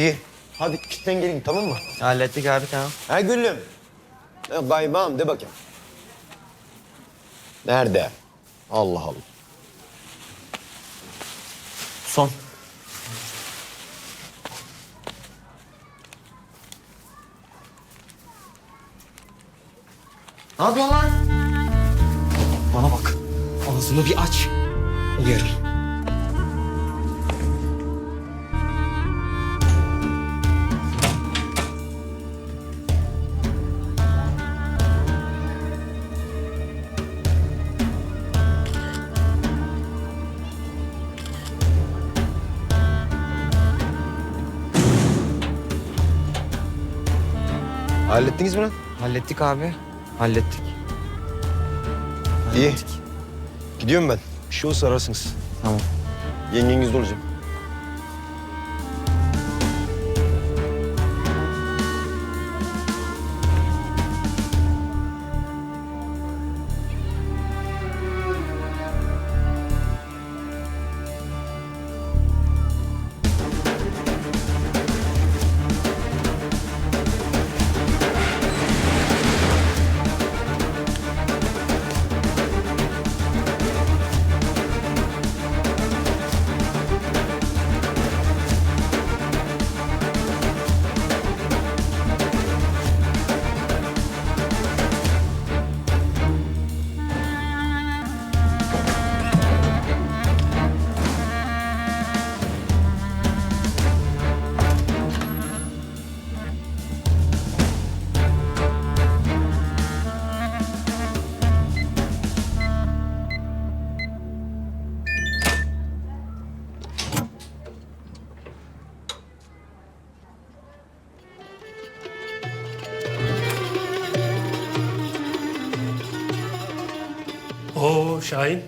İyi. Hadi kitten gelin tamam mı? Hallettik abi tamam. Ha Güllüm. Ha, kaymağım de bakayım. Nerede? Allah Allah. Son. Ne yapıyorsun lan? Bana bak. Ağzını bir aç. Uyarım. Hallettiniz mi lan? Hallettik abi. Hallettik. İyi. Hallettik. Gidiyorum ben. Bir şey olursa ararsınız. Tamam. Yengenizde olacağım. Şahin.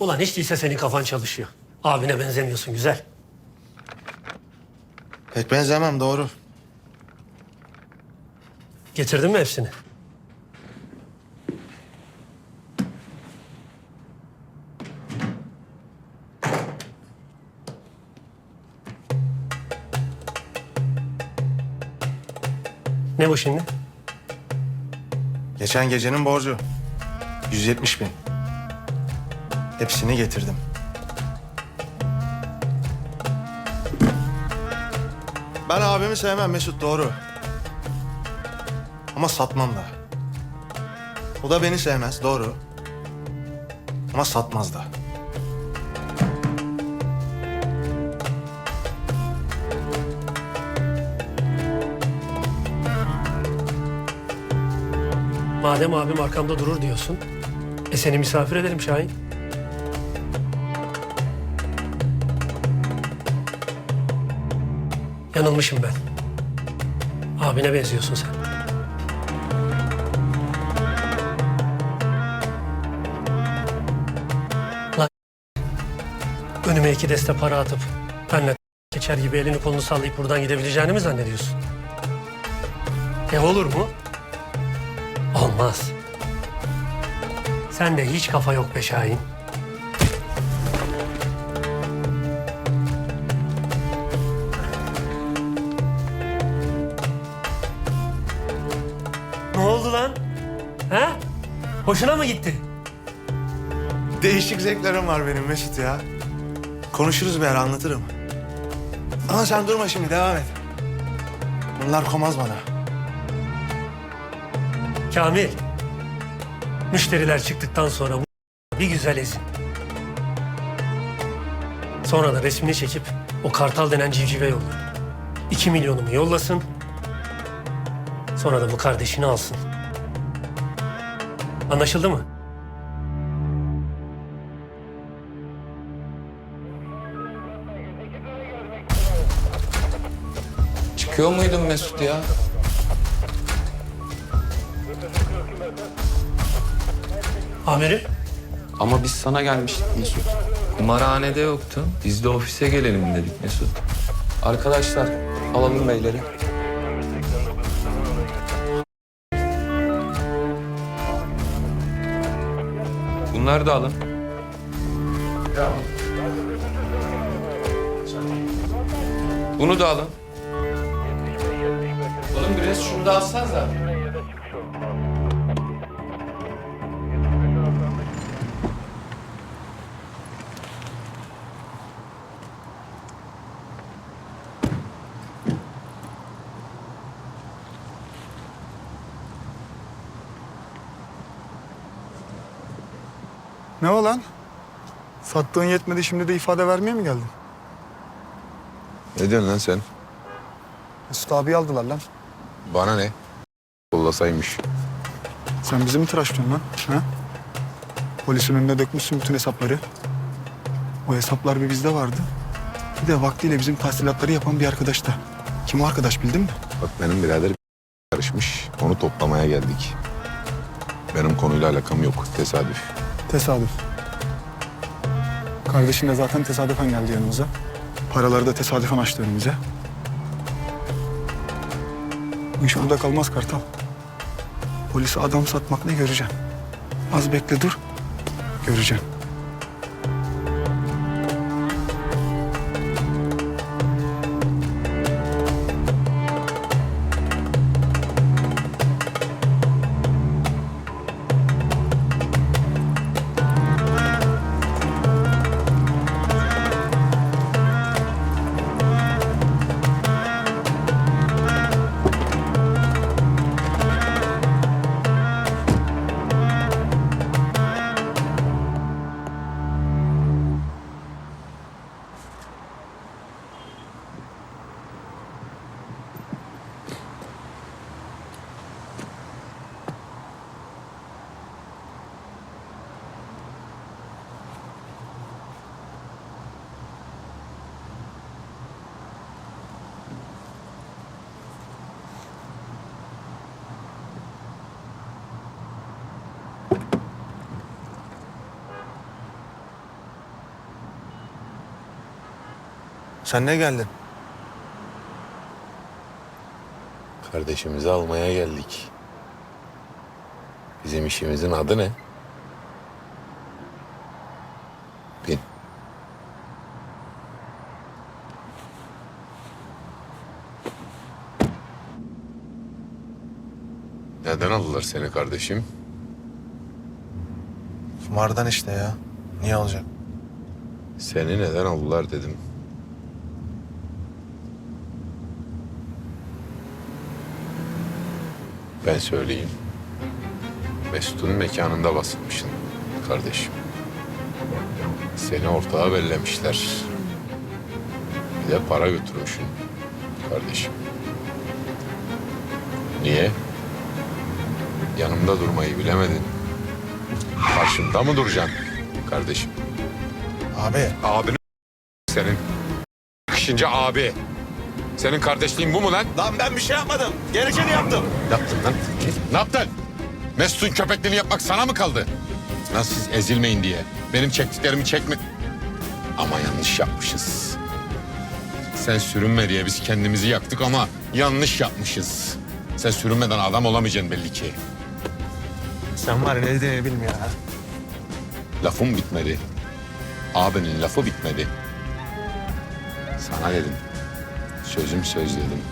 Ulan hiç değilse senin kafan çalışıyor. Abine benzemiyorsun güzel. Pek benzemem doğru. Getirdin mi hepsini? Ne bu şimdi? Geçen gecenin borcu. 170 bin. Hepsini getirdim. Ben abimi sevmem Mesut doğru. Ama satmam da. O da beni sevmez doğru. Ama satmaz da. Madem abim arkamda durur diyorsun. E seni misafir edelim Şahin. Yanılmışım ben. Abine benziyorsun sen. Lan önüme iki deste para atıp benle geçer gibi elini kolunu sallayıp buradan gidebileceğini mi zannediyorsun? E olur mu? Olmaz. Sende hiç kafa yok be Şahin. Hoşuna mı gitti? Değişik zevklerim var benim Mesut ya. Konuşuruz bir ara anlatırım. Ama sen durma şimdi devam et. Bunlar komaz bana. Kamil. Müşteriler çıktıktan sonra bu bir güzel ezin. Sonra da resmini çekip o kartal denen civcive yollayın. İki milyonumu yollasın. Sonra da bu kardeşini alsın. Anlaşıldı mı? Çıkıyor muydun Mesut ya? Amirim. Ama biz sana gelmiştik Mesut. Kumarhanede yoktun. Biz de ofise gelelim dedik Mesut. Arkadaşlar alalım beyleri. Bunları da alın. Bunu da alın. Oğlum biraz şunu da alsanıza. Ne o lan? Sattığın yetmedi şimdi de ifade vermeye mi geldin? Ne diyorsun lan sen? Mesut abi aldılar lan. Bana ne? Kollasaymış. Sen bizi mi tıraşlıyorsun lan? Ha? Polisin önüne dökmüşsün bütün hesapları. O hesaplar bir bizde vardı. Bir de vaktiyle bizim tahsilatları yapan bir arkadaşta. Kim o arkadaş bildin mi? Bak benim birader karışmış. Onu toplamaya geldik. Benim konuyla alakam yok. Tesadüf. Tesadüf. Kardeşin de zaten tesadüfen geldi yanımıza. Paraları da tesadüfen açtı önümüze. Bu iş burada kalmaz Kartal. Polise adam satmak ne göreceksin? Az bekle dur. Göreceksin. Sen ne geldin? Kardeşimizi almaya geldik. Bizim işimizin adı ne? Bin. Neden aldılar seni kardeşim? Kumardan işte ya. Niye olacak? Seni neden aldılar dedim. Ben söyleyeyim. Mesut'un mekanında basılmışsın kardeşim. Seni ortağa bellemişler. Bir de para götürmüşsün kardeşim. Niye? Yanımda durmayı bilemedin. Karşımda mı duracaksın kardeşim? Abi. Abini senin. Yakışınca abi. Senin kardeşliğin bu mu lan? Lan ben bir şey yapmadım. Gerekeni yaptım. Yaptın lan. Ne yaptın? Mesut'un köpekliğini yapmak sana mı kaldı? Lan siz ezilmeyin diye. Benim çektiklerimi çekme. Ama yanlış yapmışız. Sen sürünme diye biz kendimizi yaktık ama yanlış yapmışız. Sen sürünmeden adam olamayacaksın belli ki. Sen var ne dediğini bilmiyor ha. Lafım bitmedi. Abinin lafı bitmedi. Sana dedim. Sözüm söz dedim.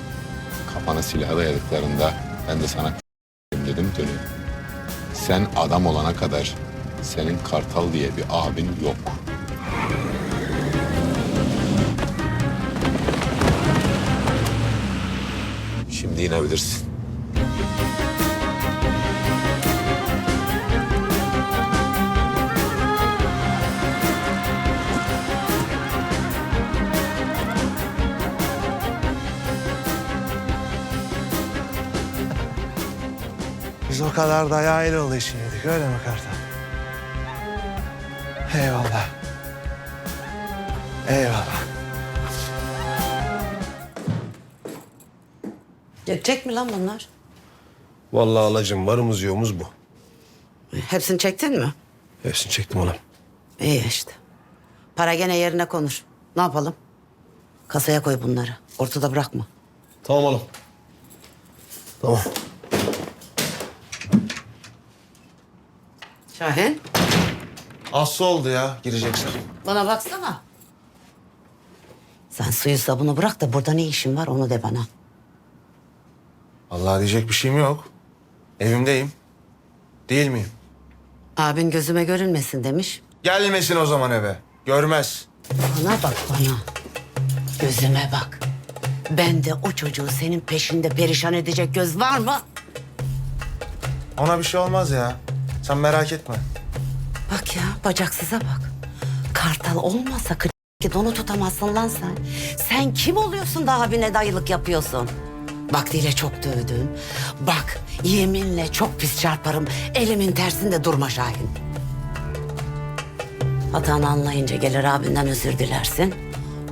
Kafana silah dayadıklarında ben de sana dedim dönüyor. Sen adam olana kadar senin Kartal diye bir abin yok. Şimdi inebilirsin. O kadar da yaylı işiydik öyle mi Kartal? Eyvallah. Eyvallah. Yetecek mi lan bunlar? Vallahi alacım varımız yoğumuz bu. Hepsini çektin mi? Hepsini çektim oğlum. İyi işte. Para gene yerine konur. Ne yapalım? Kasaya koy bunları. Ortada bırakma. Tamam oğlum. Tamam. Şahin Aslı oldu ya gireceksin. bana baksana. Sen suyu sabunu bırak da burada ne işin var onu de bana. Allah diyecek bir şeyim yok. Evimdeyim. Değil miyim? Abin gözüme görünmesin demiş. Gelmesin o zaman eve. Görmez. Bana bak bana. Gözüme bak. Bende o çocuğu senin peşinde perişan edecek göz var mı? Ona bir şey olmaz ya. Sen merak etme. Bak ya bacaksıza bak. Kartal olmasa ki donu tutamazsın lan sen. Sen kim oluyorsun da abine dayılık yapıyorsun? Vaktiyle çok dövdün. Bak yeminle çok pis çarparım. Elimin tersinde durma Şahin. Hatanı anlayınca gelir abinden özür dilersin.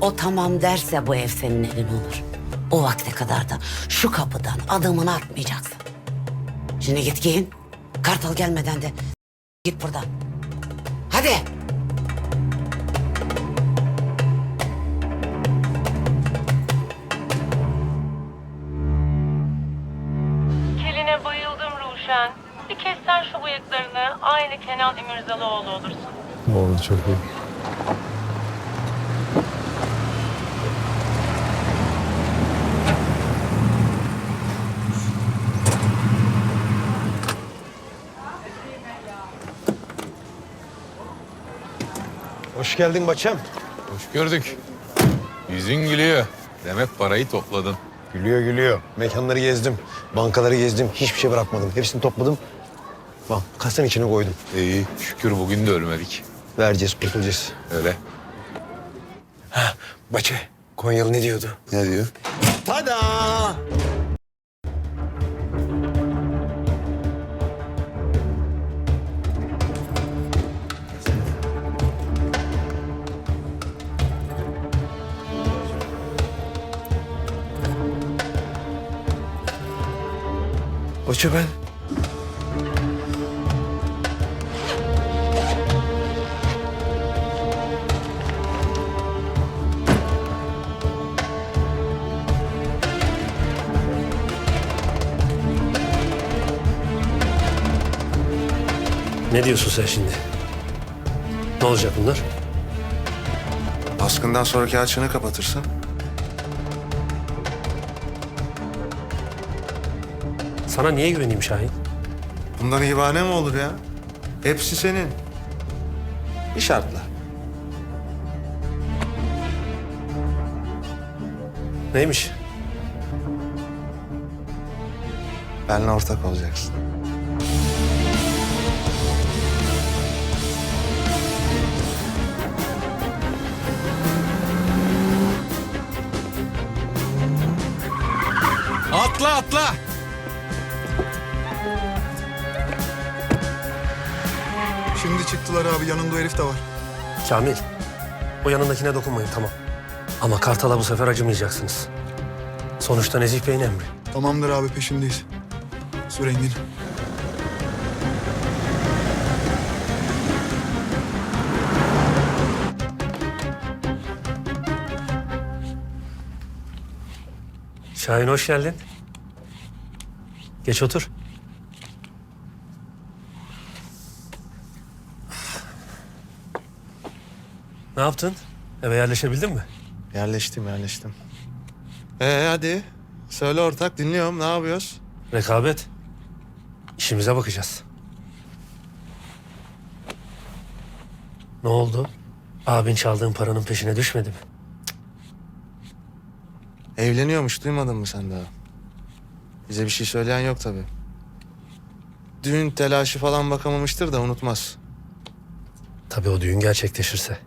O tamam derse bu ev senin elin olur. O vakte kadar da şu kapıdan adımını atmayacaksın. Şimdi git giyin. Kartal gelmeden de git buradan. Hadi. Keline bayıldım Ruşen. Bir kessen şu bıyıklarını aynı Kenan İmirzalıoğlu olursun. Oldu çok iyi. Hoş geldin Baçam. Hoş gördük. Yüzün gülüyor. Demek parayı topladın. Gülüyor gülüyor. Mekanları gezdim, bankaları gezdim. Hiçbir şey bırakmadım. Hepsini topladım. Bak kasanın içine koydum. İyi şükür bugün de ölmedik. Vereceğiz, kurtulacağız. Öyle. Baçı, Konyalı ne diyordu? Ne diyor? Tada! Baçı ben. Ne diyorsun sen şimdi? Ne olacak bunlar? Baskından sonraki açığını kapatırsın. Sana niye güveneyim Şahin? Bundan ihvane mi olur ya? Hepsi senin. Bir şartla. Neymiş? Benimle ortak olacaksın. Atla atla. Çıktılar abi yanında o herif de var. Kamil, o yanındakine dokunmayın tamam. Ama Kartal'a bu sefer acımayacaksınız. Sonuçta Nezih Bey'in emri. Tamamdır abi peşindeyiz. Sürengin. Şahin hoş geldin. Geç otur. Ne yaptın? Eve yerleşebildin mi? Yerleştim yerleştim. Ee hadi. Söyle ortak dinliyorum. Ne yapıyoruz? Rekabet. İşimize bakacağız. Ne oldu? Abin çaldığın paranın peşine düşmedi mi? Evleniyormuş duymadın mı sen daha? Bize bir şey söyleyen yok tabii. Düğün telaşı falan bakamamıştır da unutmaz. Tabii o düğün gerçekleşirse.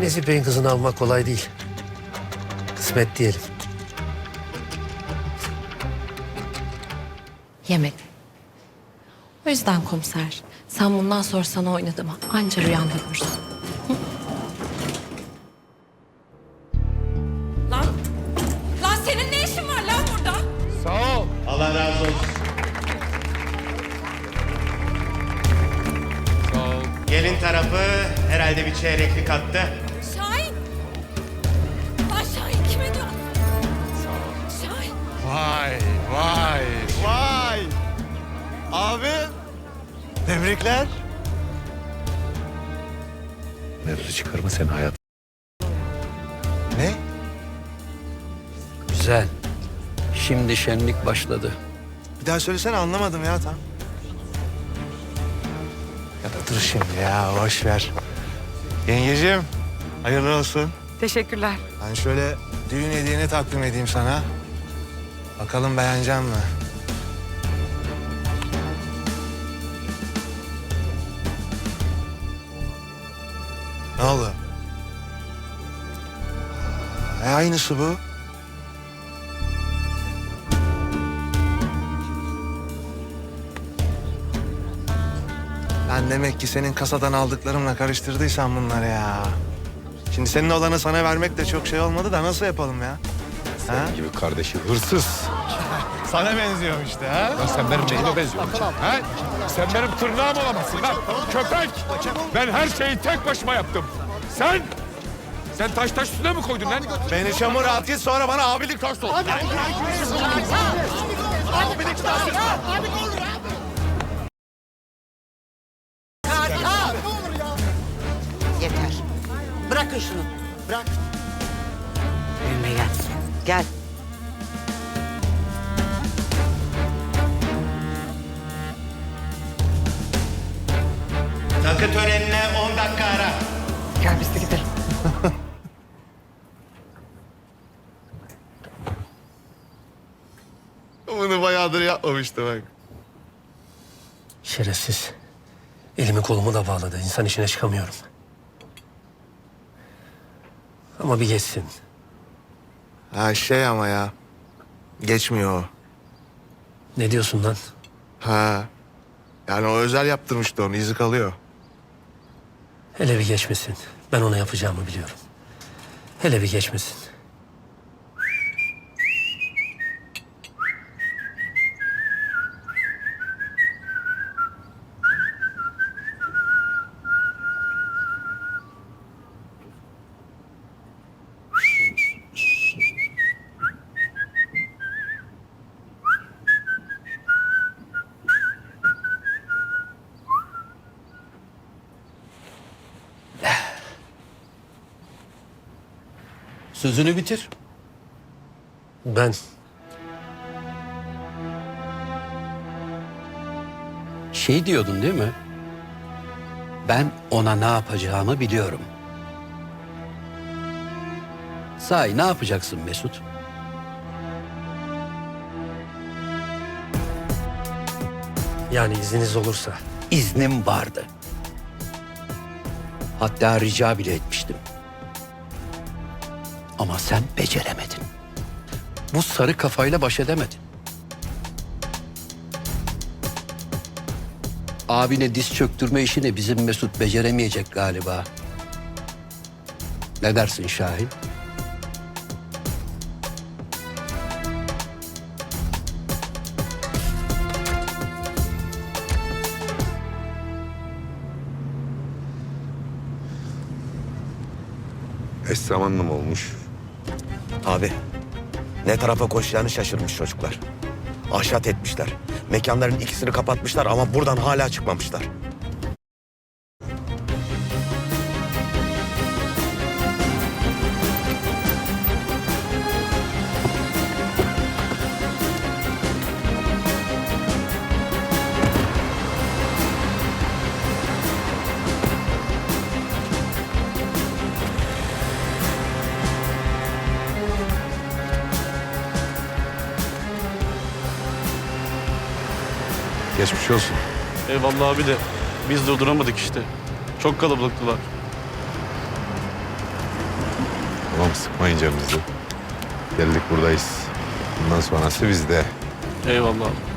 Nezih Bey'in kızını almak kolay değil. Kısmet diyelim. Yemedim. O yüzden komiser, sen bundan sonra sana oynadım. Anca rüyanda görürsün. Lan, lan senin ne işin var lan burada? Allah razı olsun. Sağ ol. Gelin tarafı herhalde bir çeyreklik attı. Şenlik başladı. Bir daha söylesene anlamadım ya tam. Ya da dur şimdi ya boş ver. Yengeciğim hayırlı olsun. Teşekkürler. Ben şöyle düğün hediyeni takdim edeyim sana. Bakalım beğenecek mi? Ne oldu? E aynısı bu. Ben demek ki senin kasadan aldıklarımla karıştırdıysam bunları ya. Şimdi senin olanı sana vermek de çok şey olmadı da nasıl yapalım ya? Ha? Gibi kardeşi hırsız. Sana benziyorum işte ha. Lan sen benim neyime benziyorsun? Ha? Sen benim tırnağım olamazsın lan. Köpek! Ben her şeyi tek başıma yaptım. Sen? Sen taş taş üstüne mi koydun lan? Beni çamur at git sonra bana abilik taş ol. Yeter. Gel. Takı törenine 10 dakika ara. Gel biz de gidelim. Bunu bayağıdır yapmamıştı bak. Şerefsiz. Elimi kolumu da bağladı. İnsan işine çıkamıyorum. Ama bir geçsin. Ha şey ama ya. Geçmiyor o. Ne diyorsun lan? Ha. Yani o özel yaptırmıştı onu izi kalıyor. Hele bir geçmesin. Ben ona yapacağımı biliyorum. Hele bir geçmesin. Sözünü bitir. Ben Şey diyordun değil mi? Ben ona ne yapacağımı biliyorum. Sahi ne yapacaksın Mesut? yani izniniz olursa İznim vardı. Hatta rica bile etmiştim. Ama sen beceremedin. Bu sarı kafayla baş edemedin. Abine diz çöktürme işini bizim Mesut beceremeyecek galiba. Ne dersin Şahin? Eş zamanlı olmuş? Abi ne tarafa koşacağını şaşırmış çocuklar. Ahşat etmişler. Mekanların ikisini kapatmışlar ama buradan hala çıkmamışlar. Geçmiş olsun. Eyvallah abi de biz durduramadık işte. Çok kalabalıktılar. Tamam sıkmayın canınızı. Geldik buradayız. Bundan sonrası bizde. Eyvallah abi.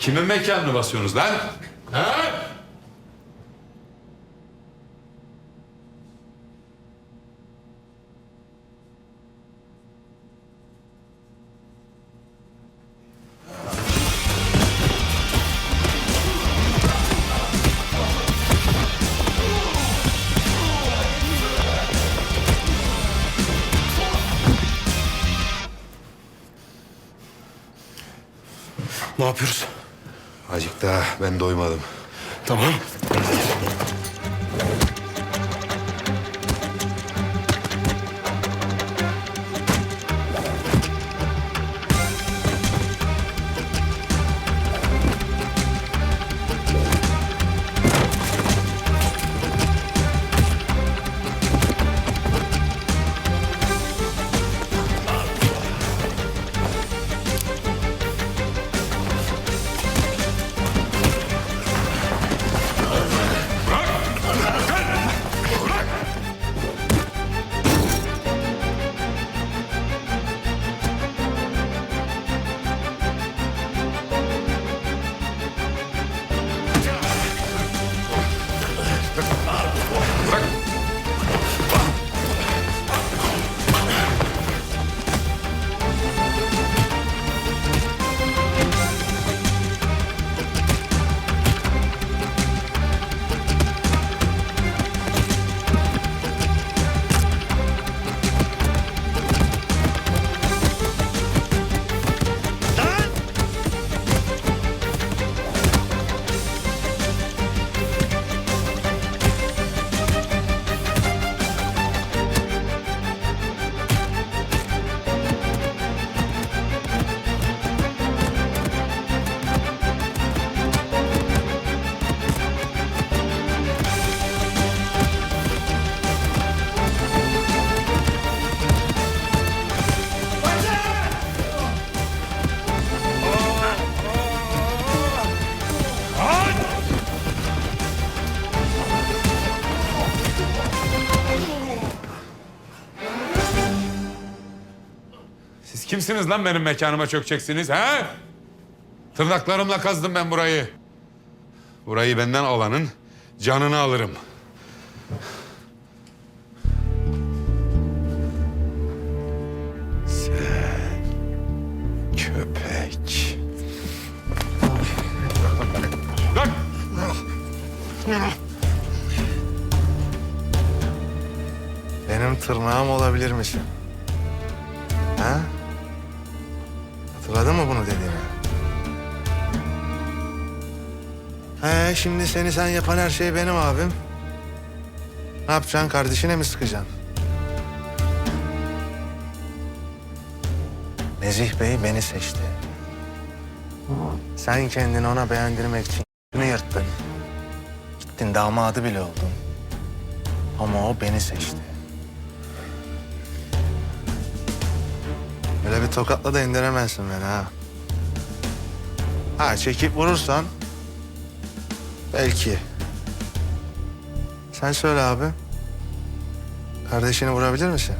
Kimin mekanını basıyorsunuz lan? Ha? Ne yapıyoruz? Daha ben doymadım. Tamam. Kimsiniz lan benim mekanıma çökeceksiniz ha? Tırnaklarımla kazdım ben burayı. Burayı benden alanın canını alırım. Sen köpek. Lan! Benim tırnağım olabilir misin? Ha? Hatırladın mı bunu dediğimi? He şimdi seni sen yapan her şey benim abim. Ne yapacaksın kardeşine mi sıkacaksın? Nezih Bey beni seçti. Sen kendini ona beğendirmek için bunu yırttın. Gittin damadı bile oldun. Ama o beni seçti. Böyle bir tokatla da indiremezsin beni ha. Ha çekip vurursan belki. Sen söyle abi. Kardeşini vurabilir misin?